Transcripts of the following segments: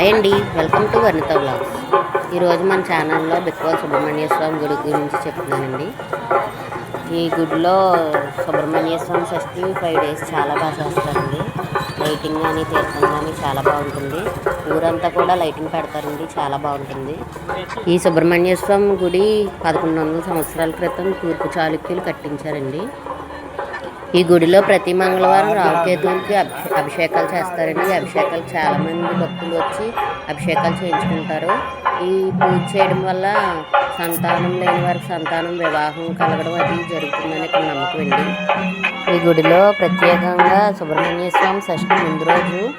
Hi అండి. Welcome to Varnitha vlogs. ఈరోజు మన ఛానల్లో బిక్వా సుబ్రహ్మణ్య స్వామి గుడి గురించి చెప్తున్నానండి. ఈ గుడిలో సుబ్రహ్మణ్య స్వామి షష్ఠి ఫైవ్ డేస్ చాలా బాగా చేస్తారండి. లైటింగ్ కానీ తీర్థం కానీ చాలా బాగుంటుంది. ఊరంతా కూడా లైటింగ్ పెడతారండి. చాలా బాగుంటుంది. ఈ సుబ్రహ్మణ్య స్వామి గుడి పదకొండు వందల సంవత్సరాల క్రితం తూర్పు చాళుక్యులు కట్టించారండి. ఈ గుడిలో ప్రతి మంగళవారం రావుకేతువులకి అభి- అభిషేకాలు చేస్తారండి. ఈ అభిషేకాలు చాలామంది భక్తులు వచ్చి అభిషేకాలు చేయించుకుంటారు. ఈ పూజ చేయడం వల్ల సంతానం లేని వారికి సంతానం వివాహం కలగడం అది జరుగుతుందని ఇక్కడ నమ్మకం అండి. ఈ గుడిలో ప్రత్యేకంగా సుబ్రహ్మణ్య స్వామి షష్ఠి ముందు రోజు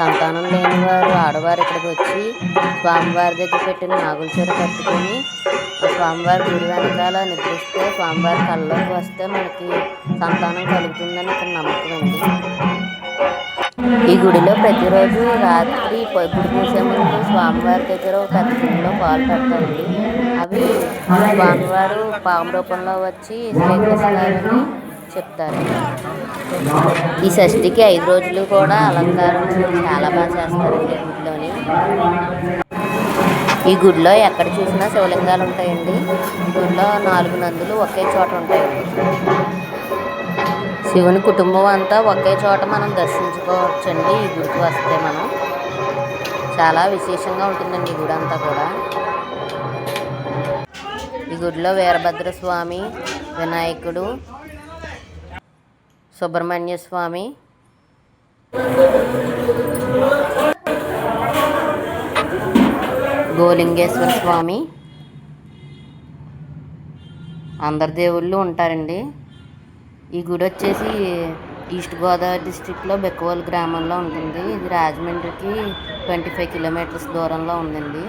సంతానం లేని వారు ఆడవారు ఇక్కడికి వచ్చి స్వామివారి దగ్గర పెట్టిన నాగుల చీర కట్టుకొని స్వామివారి గుడి వెనకాల నిద్రిస్తే స్వామివారి కళ్ళలోకి వస్తే మనకి సంతానం కలుగుతుందని ఇక్కడ నమ్మకం అండి ఈ గుడిలో ప్రతిరోజు రాత్రి గుడి పూసే ముందు స్వామివారి దగ్గర ఒక పెద్ద గిన్నెలో పాలు పెడతారండి అవి స్వామివారు పాము రూపంలో వచ్చి స్వీకరిస్తారని చెప్తారు. ఈ షష్ఠికి ఐదు రోజులు కూడా అలంకారం చాలా బాగా చేస్తారండి గుడిలోని. ఈ గుడిలో ఎక్కడ చూసినా శివలింగాలు ఉంటాయండి. గుడిలో నాలుగు నందులు ఒకే చోట ఉంటాయండి. శివుని కుటుంబం అంతా ఒకే చోట మనం దర్శించుకోవచ్చండి ఈ గుడికి వస్తే మనం. చాలా విశేషంగా ఉంటుందండి ఈ గుడి అంతా కూడా. ఈ గుడిలో వీరభద్ర స్వామి వినాయకుడు సుబ్రహ్మణ్య స్వామి. గోలింగేశ్వర స్వామి. అందరి దేవుళ్ళు ఉంటారండి. ఈ గుడి వచ్చేసి ఈస్ట్ గోదావరి డిస్టిక్లో బెక్కవోలు గ్రామంలో ఉంటుంది. ఇది రాజమండ్రికి ట్వంటీ ఫైవ్ కిలోమీటర్స్ దూరంలో ఉందండి.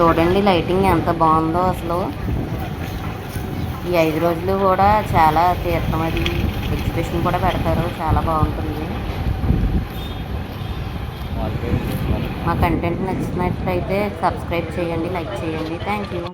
చూడండి లైటింగ్ ఎంత బాగుందో అసలు. ఈ ఐదు రోజులు కూడా చాలా తీర్థం అది ఎగ్జిబిషన్ కూడా పెడతారు. చాలా బాగుంటుంది. మా కంటెంట్ నచ్చినట్లయితే సబ్స్క్రైబ్ చేయండి లైక్ చేయండి. Thank you